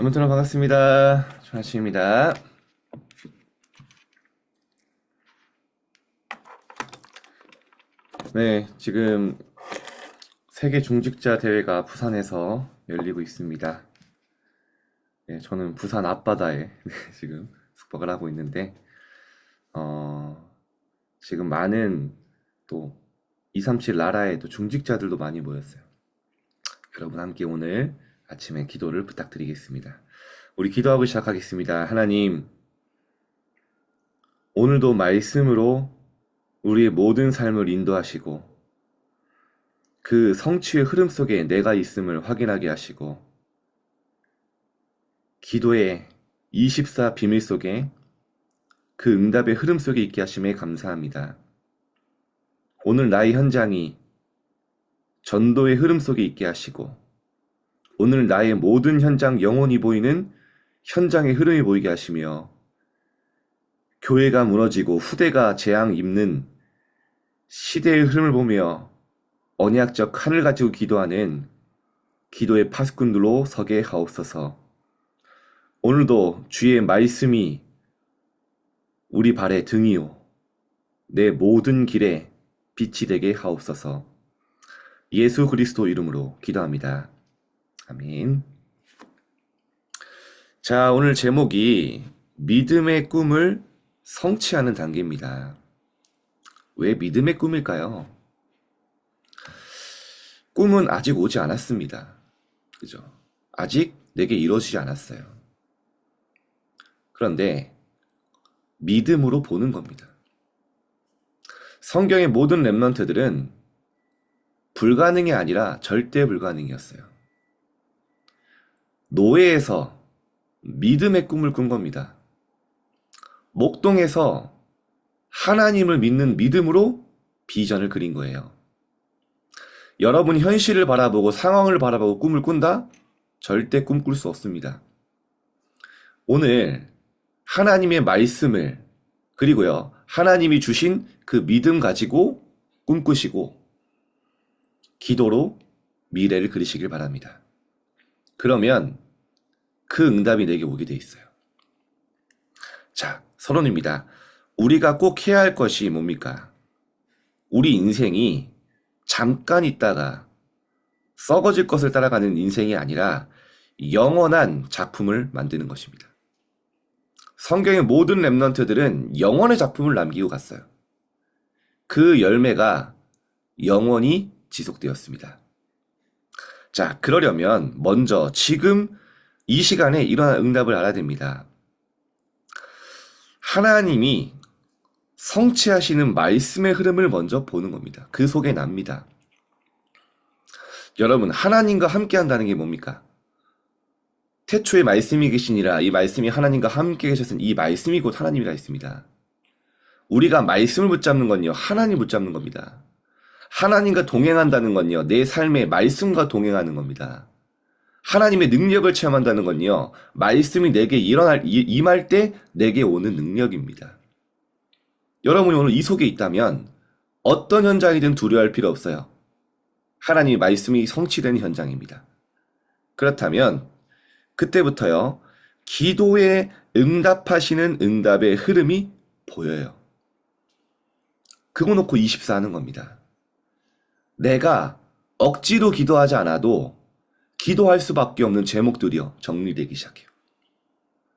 여러분 반갑습니다. 조나씨입니다. 네, 지금 세계 중직자 대회가 부산에서 열리고 있습니다. 네, 저는 부산 앞바다에 네, 지금 숙박을 하고 있는데, 어, 지금 많은 또 237 나라의 또 중직자들도 많이 모였어요. 여러분 함께 오늘 아침에 기도를 부탁드리겠습니다. 우리 기도하고 시작하겠습니다. 하나님, 오늘도 말씀으로 우리의 모든 삶을 인도하시고, 그 성취의 흐름 속에 내가 있음을 확인하게 하시고, 기도의 24 비밀 속에 그 응답의 흐름 속에 있게 하심에 감사합니다. 오늘 나의 현장이 전도의 흐름 속에 있게 하시고, 오늘 나의 모든 현장 영혼이 보이는 현장의 흐름이 보이게 하시며, 교회가 무너지고 후대가 재앙 입는 시대의 흐름을 보며 언약적 하늘 가지고 기도하는 기도의 파수꾼들로 서게 하옵소서. 오늘도 주의 말씀이 우리 발의 등이요. 내 모든 길에 빛이 되게 하옵소서. 예수 그리스도 이름으로 기도합니다. 아멘. 자, 오늘 제목이 믿음의 꿈을 성취하는 단계입니다. 왜 믿음의 꿈일까요? 꿈은 아직 오지 않았습니다. 그죠? 아직 내게 이루어지지 않았어요. 그런데 믿음으로 보는 겁니다. 성경의 모든 랩런트들은 불가능이 아니라 절대 불가능이었어요. 노예에서 믿음의 꿈을 꾼 겁니다. 목동에서 하나님을 믿는 믿음으로 비전을 그린 거예요. 여러분 현실을 바라보고 상황을 바라보고 꿈을 꾼다? 절대 꿈꿀 수 없습니다. 오늘 하나님의 말씀을 그리고요. 하나님이 주신 그 믿음 가지고 꿈꾸시고 기도로 미래를 그리시길 바랍니다. 그러면 그 응답이 내게 오게 돼 있어요. 자, 서론입니다. 우리가 꼭 해야 할 것이 뭡니까? 우리 인생이 잠깐 있다가 썩어질 것을 따라가는 인생이 아니라 영원한 작품을 만드는 것입니다. 성경의 모든 랩런트들은 영원의 작품을 남기고 갔어요. 그 열매가 영원히 지속되었습니다. 자, 그러려면 먼저 지금 이 시간에 일어난 응답을 알아야 됩니다. 하나님이 성취하시는 말씀의 흐름을 먼저 보는 겁니다. 그 속에 납니다. 여러분, 하나님과 함께 한다는 게 뭡니까? 태초에 말씀이 계시니라 이 말씀이 하나님과 함께 계셨은 이 말씀이 곧 하나님이라 했습니다. 우리가 말씀을 붙잡는 건요, 하나님 붙잡는 겁니다. 하나님과 동행한다는 건요, 내 삶의 말씀과 동행하는 겁니다. 하나님의 능력을 체험한다는 건요, 말씀이 내게 일어날, 임할 때 내게 오는 능력입니다. 여러분이 오늘 이 속에 있다면 어떤 현장이든 두려워할 필요 없어요. 하나님의 말씀이 성취되는 현장입니다. 그렇다면 그때부터요, 기도에 응답하시는 응답의 흐름이 보여요. 그거 놓고 24 하는 겁니다. 내가 억지로 기도하지 않아도 기도할 수밖에 없는 제목들이요, 정리되기 시작해요.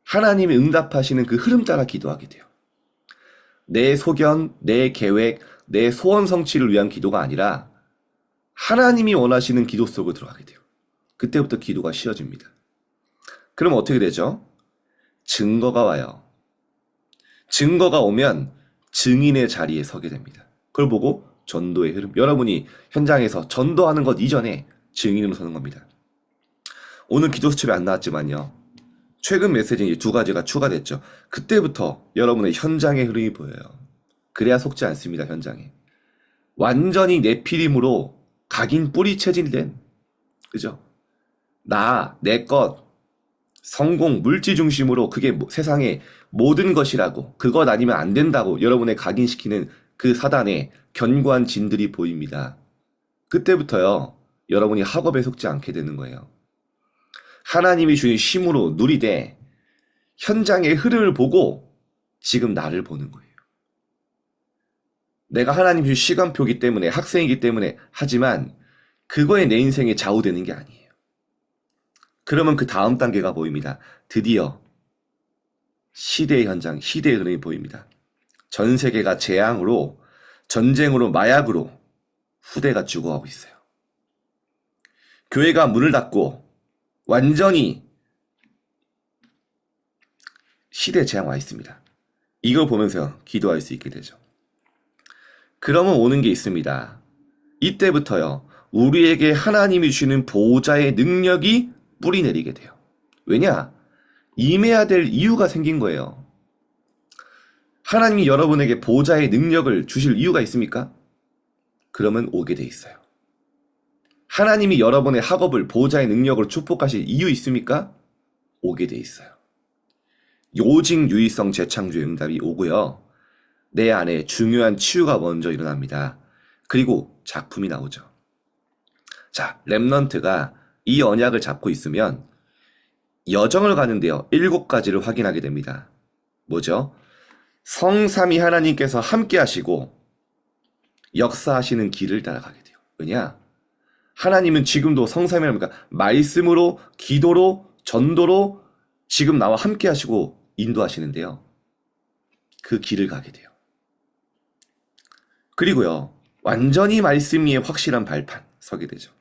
하나님이 응답하시는 그 흐름 따라 기도하게 돼요. 내 소견, 내 계획, 내 소원 성취를 위한 기도가 아니라 하나님이 원하시는 기도 속으로 들어가게 돼요. 그때부터 기도가 쉬워집니다. 그럼 어떻게 되죠? 증거가 와요. 증거가 오면 증인의 자리에 서게 됩니다. 그걸 보고 전도의 흐름. 여러분이 현장에서 전도하는 것 이전에 증인으로 서는 겁니다. 오늘 기도 수첩에 안 나왔지만요. 최근 메시지 두 가지가 추가됐죠. 그때부터 여러분의 현장의 흐름이 보여요. 그래야 속지 않습니다, 현장에. 완전히 내피림으로 각인 뿌리 체질된, 그죠? 나, 내 것, 성공, 물질 중심으로 그게 세상의 모든 것이라고, 그것 아니면 안 된다고 여러분의 각인시키는 그 사단의 견고한 진들이 보입니다. 그때부터요, 여러분이 학업에 속지 않게 되는 거예요. 하나님이 주신 힘으로 누리되 현장의 흐름을 보고 지금 나를 보는 거예요. 내가 하나님 주신 시간표기 때문에 학생이기 때문에 하지만 그거에 내 인생에 좌우되는 게 아니에요. 그러면 그 다음 단계가 보입니다. 드디어 시대의 현장, 시대의 흐름이 보입니다. 전 세계가 재앙으로, 전쟁으로, 마약으로 후대가 죽어가고 있어요. 교회가 문을 닫고 완전히 시대 재앙 와 있습니다. 이걸 보면서 기도할 수 있게 되죠. 그러면 오는 게 있습니다. 이때부터요, 우리에게 하나님이 주시는 보호자의 능력이 뿌리 내리게 돼요. 왜냐? 임해야 될 이유가 생긴 거예요. 하나님이 여러분에게 보호자의 능력을 주실 이유가 있습니까? 그러면 오게 돼 있어요. 하나님이 여러분의 학업을 보호자의 능력으로 축복하실 이유 있습니까? 오게 돼 있어요. 요직 유의성 재창조의 응답이 오고요. 내 안에 중요한 치유가 먼저 일어납니다. 그리고 작품이 나오죠. 자, 랩넌트가 이 언약을 잡고 있으면 여정을 가는데요. 일곱 가지를 확인하게 됩니다. 뭐죠? 성삼위 하나님께서 함께 하시고 역사하시는 길을 따라가게 돼요. 왜냐? 하나님은 지금도 성삼위랍니까? 말씀으로, 기도로, 전도로 지금 나와 함께 하시고 인도하시는데요. 그 길을 가게 돼요. 그리고요, 완전히 말씀 위에 확실한 발판 서게 되죠.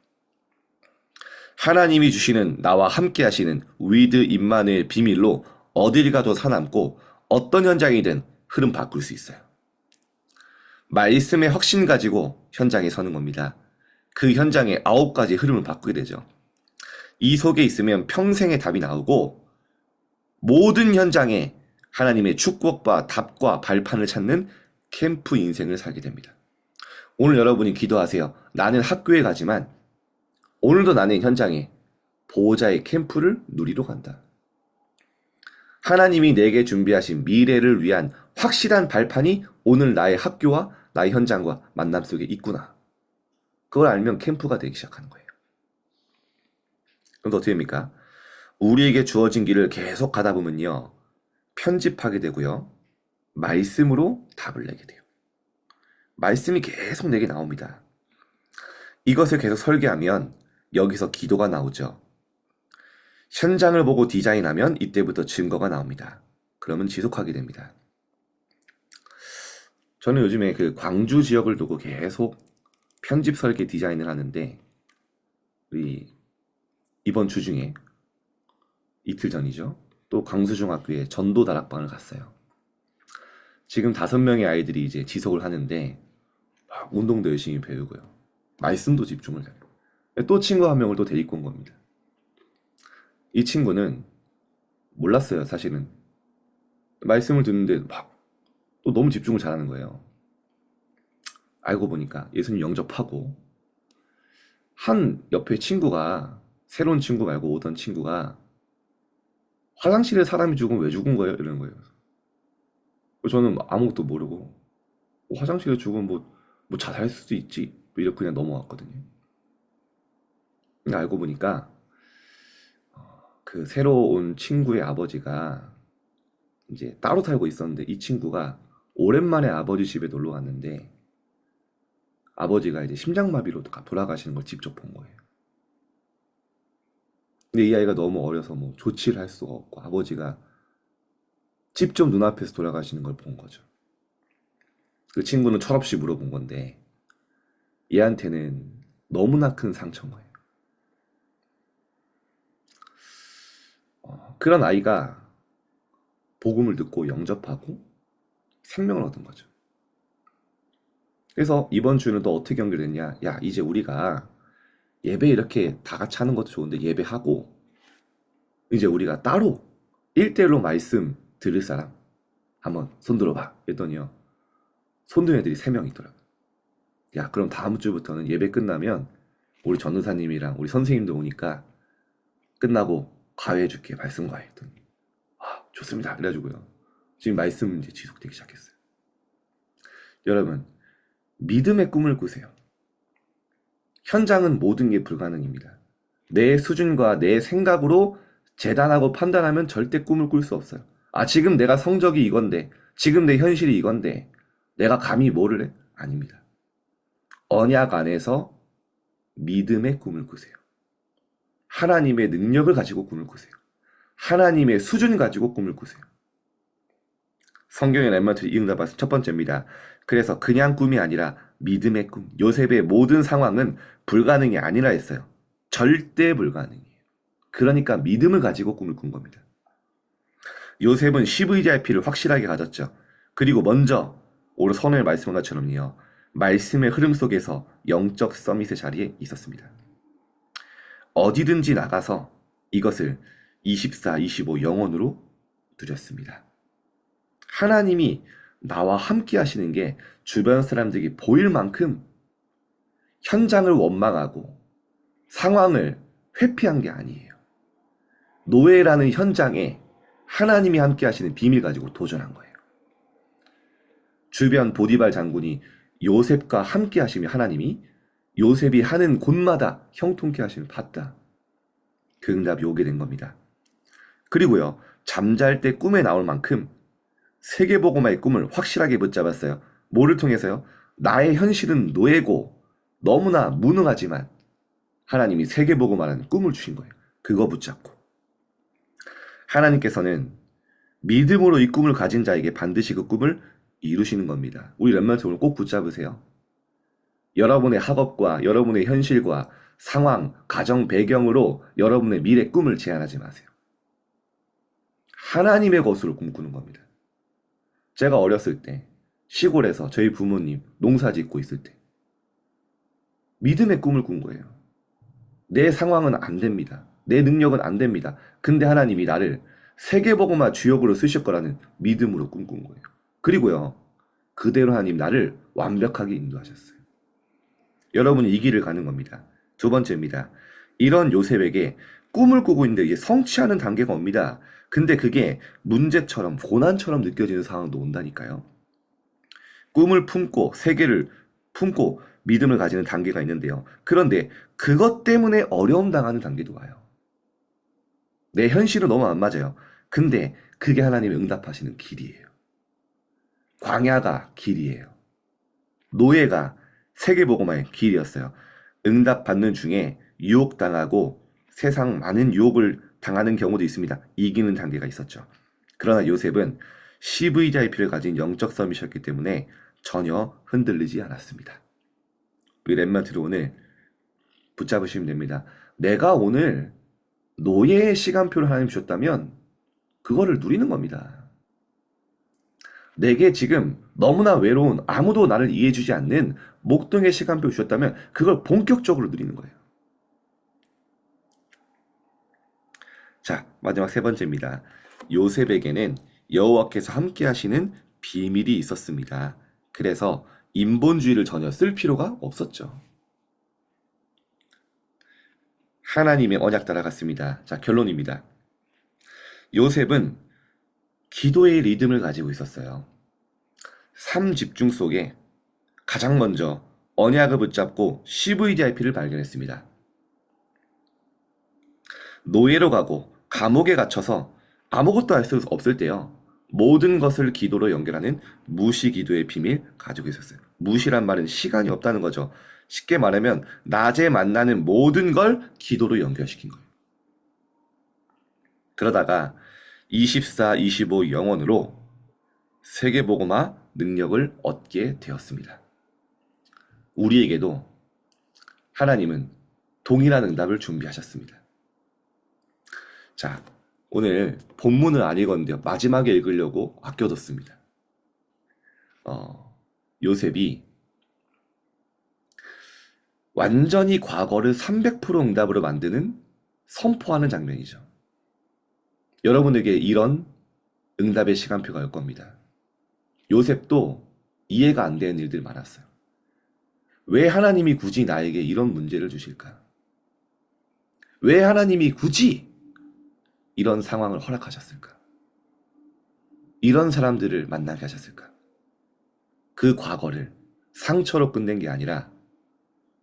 하나님이 주시는 나와 함께 하시는 위드 임만의 비밀로 어딜 가도 살아남고 어떤 현장이든 흐름 바꿀 수 있어요. 말씀의 확신 가지고 현장에 서는 겁니다. 그 현장의 아홉 가지 흐름을 바꾸게 되죠. 이 속에 있으면 평생의 답이 나오고 모든 현장에 하나님의 축복과 답과 발판을 찾는 캠프 인생을 살게 됩니다. 오늘 여러분이 기도하세요. 나는 학교에 가지만 오늘도 나는 현장에 보호자의 캠프를 누리러 간다. 하나님이 내게 준비하신 미래를 위한 확실한 발판이 오늘 나의 학교와 나의 현장과 만남 속에 있구나. 그걸 알면 캠프가 되기 시작하는 거예요. 그럼 또 어떻게 됩니까? 우리에게 주어진 길을 계속 가다 보면요. 편집하게 되고요. 말씀으로 답을 내게 돼요. 말씀이 계속 내게 나옵니다. 이것을 계속 설계하면 여기서 기도가 나오죠. 현장을 보고 디자인하면 이때부터 증거가 나옵니다. 그러면 지속하게 됩니다. 저는 요즘에 그 광주 지역을 두고 계속 편집 설계 디자인을 하는데 우리 이번 주 중에 이틀 전이죠. 또 광수중학교에 전도 다락방을 갔어요. 지금 다섯 명의 아이들이 이제 지속을 하는데 막 운동도 열심히 배우고요. 말씀도 집중을 해요. 또 친구 한 명을 또 데리고 온 겁니다. 이 친구는 몰랐어요, 사실은. 말씀을 듣는데 막 또 너무 집중을 잘하는 거예요. 알고 보니까 예수님 영접하고 한 옆에 친구가 새로운 친구 말고 오던 친구가 화장실에 사람이 죽으면 왜 죽은 거예요? 이러는 거예요. 저는 아무것도 모르고 뭐 화장실에 죽으면 뭐, 뭐 자살할 수도 있지 뭐 이렇게 그냥 넘어갔거든요. 알고 보니까 어, 그 새로 온 친구의 아버지가 이제 따로 살고 있었는데 이 친구가 오랜만에 아버지 집에 놀러 갔는데 아버지가 이제 심장마비로 돌아가시는 걸 직접 본 거예요. 근데 이 아이가 너무 어려서 뭐 조치를 할 수가 없고 아버지가 직접 눈앞에서 돌아가시는 걸 본 거죠. 그 친구는 철없이 물어본 건데 얘한테는 너무나 큰 상처인 거예요. 어, 그런 아이가 복음을 듣고 영접하고 생명을 얻은 거죠. 그래서 이번 주는 또 어떻게 연결됐냐? 야, 이제 우리가 예배 이렇게 다 같이 하는 것도 좋은데 예배하고 이제 우리가 따로 1대1로 말씀 들을 사람 한번 손 들어봐. 했더니요. 손든 애들이 3명 있더라고요. 야, 그럼 다음 주부터는 예배 끝나면 우리 전도사님이랑 우리 선생님도 오니까 끝나고 과외해줄게. 말씀 과외. 했더니 아, 좋습니다. 그래가지고요. 지금 말씀 이제 지속되기 시작했어요. 여러분, 믿음의 꿈을 꾸세요. 현장은 모든 게 불가능입니다. 내 수준과 내 생각으로 재단하고 판단하면 절대 꿈을 꿀 수 없어요. 아, 지금 내가 성적이 이건데, 지금 내 현실이 이건데, 내가 감히 뭐를 해? 아닙니다. 언약 안에서 믿음의 꿈을 꾸세요. 하나님의 능력을 가지고 꿈을 꾸세요. 하나님의 수준 가지고 꿈을 꾸세요. 성경의 랩마트 이응답 첫 번째입니다. 그래서 그냥 꿈이 아니라 믿음의 꿈. 요셉의 모든 상황은 불가능이 아니라 했어요. 절대 불가능이에요. 그러니까 믿음을 가지고 꿈을 꾼 겁니다. 요셉은 CVDIP를 확실하게 가졌죠. 그리고 먼저 오늘 선을 말씀한 것처럼요. 말씀의 흐름 속에서 영적 서밋의 자리에 있었습니다. 어디든지 나가서 이것을 24, 25 영원으로 누렸습니다. 하나님이 나와 함께 하시는 게 주변 사람들에게 보일 만큼 현장을 원망하고 상황을 회피한 게 아니에요. 노예라는 현장에 하나님이 함께 하시는 비밀 가지고 도전한 거예요. 주변 보디발 장군이 요셉과 함께 하시며 하나님이 요셉이 하는 곳마다 형통케 하시는 봤다. 그 응답이 오게 된 겁니다. 그리고요, 잠잘 때 꿈에 나올 만큼 세계보고마의 꿈을 확실하게 붙잡았어요. 뭐를 통해서요? 나의 현실은 노예고 너무나 무능하지만 하나님이 세계보고마라는 꿈을 주신 거예요. 그거 붙잡고. 하나님께서는 믿음으로 이 꿈을 가진 자에게 반드시 그 꿈을 이루시는 겁니다. 우리 랩런트 오늘 꼭 붙잡으세요. 여러분의 학업과 여러분의 현실과 상황, 가정 배경으로 여러분의 미래 꿈을 제한하지 마세요. 하나님의 것으로 꿈꾸는 겁니다. 제가 어렸을 때 시골에서 저희 부모님 농사 짓고 있을 때 믿음의 꿈을 꾼 거예요. 내 상황은 안 됩니다. 내 능력은 안 됩니다. 근데 하나님이 나를 세계보고마 주역으로 쓰실 거라는 믿음으로 꿈꾼 거예요. 그리고요, 그대로 하나님 나를 완벽하게 인도하셨어요. 여러분이 이 길을 가는 겁니다. 두 번째입니다. 이런 요셉에게 꿈을 꾸고 있는데 이게 성취하는 단계가 옵니다. 근데 그게 문제처럼 고난처럼 느껴지는 상황도 온다니까요. 꿈을 품고 세계를 품고 믿음을 가지는 단계가 있는데요. 그런데 그것 때문에 어려움 당하는 단계도 와요. 내 현실은 너무 안 맞아요. 근데 그게 하나님이 응답하시는 길이에요. 광야가 길이에요. 노예가 세계보고마의 길이었어요. 응답받는 중에 유혹당하고 세상 많은 유혹을 당하는 경우도 있습니다. 이기는 단계가 있었죠. 그러나 요셉은 CVIP를 가진 영적 섬이셨기 때문에 전혀 흔들리지 않았습니다. 우리 랩마트로 오늘 붙잡으시면 됩니다. 내가 오늘 노예의 시간표를 하나님 주셨다면 그거를 누리는 겁니다. 내게 지금 너무나 외로운 아무도 나를 이해해주지 않는 목동의 시간표 주셨다면 그걸 본격적으로 누리는 거예요. 자, 마지막 세 번째입니다. 요셉에게는 여호와께서 함께 하시는 비밀이 있었습니다. 그래서 인본주의를 전혀 쓸 필요가 없었죠. 하나님의 언약 따라갔습니다. 자, 결론입니다. 요셉은 기도의 리듬을 가지고 있었어요. 삶 집중 속에 가장 먼저 언약을 붙잡고 CVDIP를 발견했습니다. 노예로 가고 감옥에 갇혀서 아무것도 할 수 없을 때요. 모든 것을 기도로 연결하는 무시 기도의 비밀 가지고 있었어요. 무시란 말은 시간이 없다는 거죠. 쉽게 말하면 낮에 만나는 모든 걸 기도로 연결시킨 거예요. 그러다가 24, 25 영원으로 세계보고마 능력을 얻게 되었습니다. 우리에게도 하나님은 동일한 응답을 준비하셨습니다. 자, 오늘 본문을 안 읽었는데요. 마지막에 읽으려고 아껴뒀습니다. 어, 요셉이 완전히 과거를 300% 응답으로 만드는 선포하는 장면이죠. 여러분에게 이런 응답의 시간표가 올 겁니다. 요셉도 이해가 안 되는 일들 많았어요. 왜 하나님이 굳이 나에게 이런 문제를 주실까? 왜 하나님이 굳이 이런 상황을 허락하셨을까? 이런 사람들을 만나게 하셨을까? 그 과거를 상처로 끝낸 게 아니라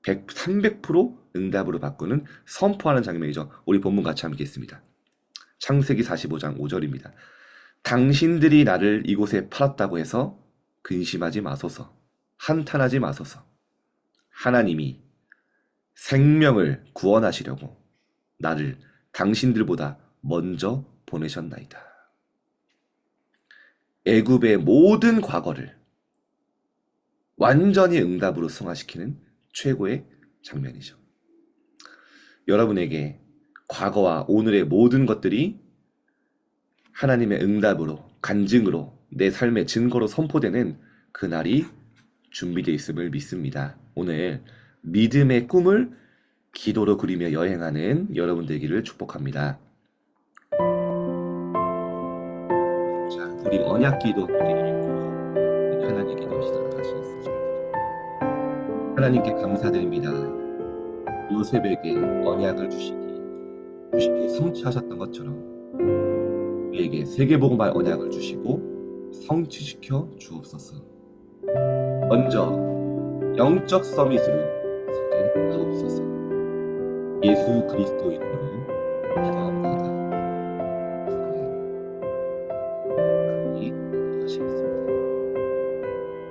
100, 300% 응답으로 바꾸는 선포하는 장면이죠. 우리 본문 같이 함께 있습니다. 창세기 45장 5절입니다. 당신들이 나를 이곳에 팔았다고 해서 근심하지 마소서. 한탄하지 마소서. 하나님이 생명을 구원하시려고 나를 당신들보다 먼저 보내셨나이다. 애굽의 모든 과거를 완전히 응답으로 승화시키는 최고의 장면이죠. 여러분에게 과거와 오늘의 모든 것들이 하나님의 응답으로, 간증으로, 내 삶의 증거로 선포되는 그날이 준비되어 있음을 믿습니다. 오늘 믿음의 꿈을 기도로 그리며 여행하는 여러분 되기를 축복합니다. 우리 언약 기도 드리고 하나님께 나오시도록 하시겠습니다. 하나님께 감사드립니다. 요셉에게 언약을 주시니 주시기 성취하셨던 것처럼 우리에게 세계복음할 언약을 주시고 성취시켜 주옵소서. 먼저 영적 서밋으로 서게 하옵소서. 예수 그리스도 이름으로 기도합니다.